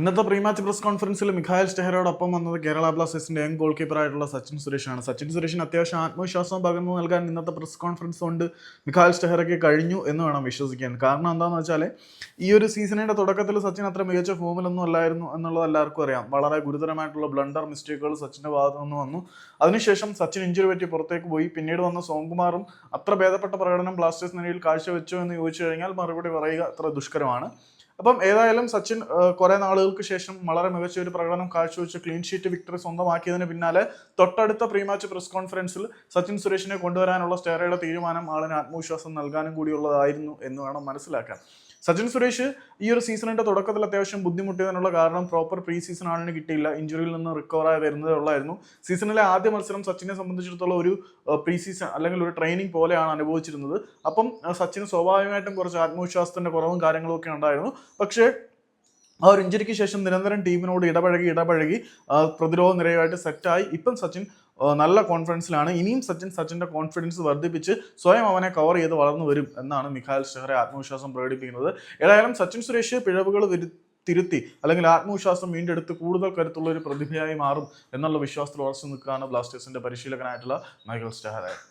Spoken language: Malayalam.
ഇന്നത്തെ പ്രീ മാച്ച് പ്രസ് കോൺഫറൻസിൽ മിഖായൽ സ്റ്റെഹറോടൊപ്പം വന്നത് കേരള ബ്ലാസ്റ്റേഴ്സിന്റെ യങ് ഗോൾ കീപ്പറായിട്ടുള്ള സച്ചിൻ സുരേഷാണ്. സച്ചിൻ സുരേഷിന് അത്യാവശ്യം ആത്മവിശ്വാസം പകർന്നു നൽകാൻ ഇന്നത്തെ പ്രസ് കോൺഫറൻസ് കൊണ്ട് മിഖായൽ സ്റ്റെഹറയ്ക്ക് കഴിഞ്ഞു എന്ന് വേണം വിശ്വസിക്കാൻ. കാരണം എന്താണെന്ന് വെച്ചാൽ ഈ ഒരു സീസണിന്റെ തുടക്കത്തിൽ സച്ചിൻ അത്ര മികച്ച ഫോമിലൊന്നും അല്ലായിരുന്നു എന്നുള്ളത് എല്ലാവർക്കും അറിയാം. വളരെ ഗുരുതരമായിട്ടുള്ള ബ്ലണ്ടർ മിസ്റ്റേക്കുകൾ സച്ചിന്റെ ഭാഗത്തു നിന്ന് വന്നു. അതിനുശേഷം സച്ചിൻ ഇഞ്ചുറി പറ്റി പുറത്തേക്ക് പോയി. പിന്നീട് വന്ന സോംകുമാറും അത്ര ഭേദപ്പെട്ട പ്രകടനം ബ്ലാസ്റ്റേഴ്സ് നിലയിൽ കാഴ്ചവെച്ചോ എന്ന് ചോദിച്ചു കഴിഞ്ഞാൽ മറുപടി പറയുക അത്ര ദുഷ്കരമാണ്. അപ്പം ഏതായാലും സച്ചിൻ കുറെ നാളുകൾക്ക് ശേഷം വളരെ മികച്ച ഒരു പ്രകടനം കാഴ്ചവെച്ച് ക്ലീൻ ഷീറ്റ് വിക്ടറി സ്വന്തമാക്കിയതിന് പിന്നാലെ തൊട്ടടുത്ത പ്രീ മാച്ച് പ്രസ് കോൺഫറൻസിൽ സച്ചിൻ സുരേഷിനെ കൊണ്ടുവരാനുള്ള സ്റ്റേറയുടെ തീരുമാനം ആളിന് ആത്മവിശ്വാസം നൽകാനും കൂടിയുള്ളതായിരുന്നു എന്ന് വേണം മനസ്സിലാക്കാൻ. സച്ചിൻ സുരേഷ് ഈ ഒരു സീസണിന്റെ തുടക്കത്തിൽ അത്യാവശ്യം ബുദ്ധിമുട്ടിയതിനുള്ള കാരണം പ്രോപ്പർ പ്രീ സീസൺ ആളിന് കിട്ടിയില്ല. ഇഞ്ചുറിയിൽ നിന്ന് റിക്കവർ ആയി വരുന്നതേ ഉള്ളായിരുന്നു. സീസണിലെ ആദ്യ മത്സരം സച്ചിനെ സംബന്ധിച്ചിടത്തോളം ഒരു പ്രീ സീസൺ അല്ലെങ്കിൽ ഒരു ട്രെയിനിങ് പോലെയാണ് അനുഭവിച്ചിരുന്നത്. അപ്പം സച്ചിന് സ്വാഭാവികമായിട്ടും കുറച്ച് ആത്മവിശ്വാസത്തിന്റെ കുറവും കാര്യങ്ങളും ഒക്കെ ഉണ്ടായിരുന്നു. പക്ഷേ ആ ഒരു ഇഞ്ചുറിക്ക് ശേഷം നിരന്തരം ടീമിനോട് ഇടപഴകി ഇടപഴകി പ്രതിരോധ നിരയുമായിട്ട് സെറ്റായി ഇപ്പം സച്ചിൻ നല്ല കോൺഫിഡൻസിലാണ് ഇനിയും സച്ചിൻ സച്ചിന്റെ കോൺഫിഡൻസ് വർദ്ധിപ്പിച്ച് സ്വയം അവനെ കവർ ചെയ്ത് വളർന്നു വരും എന്നാണ് മിഖാൽ ഷെഹറെ ആത്മവിശ്വാസം പ്രകടിപ്പിക്കുന്നത്. ഏതായാലും സച്ചിൻ സുരേഷ് പിഴവുകൾ വരു- തിരുത്തി അല്ലെങ്കിൽ ആത്മവിശ്വാസം വീണ്ടെടുത്ത് കൂടുതൽ കരുത്തുള്ള ഒരു പ്രതിഭയായി മാറും എന്നുള്ള വിശ്വാസത്തിൽ ഉറച്ചു നിൽക്കുകയാണ് ബ്ലാസ്റ്റേഴ്സിന്റെ പരിശീലകനായിട്ടുള്ള മൈക്കൽ സ്റ്റെഹറെ.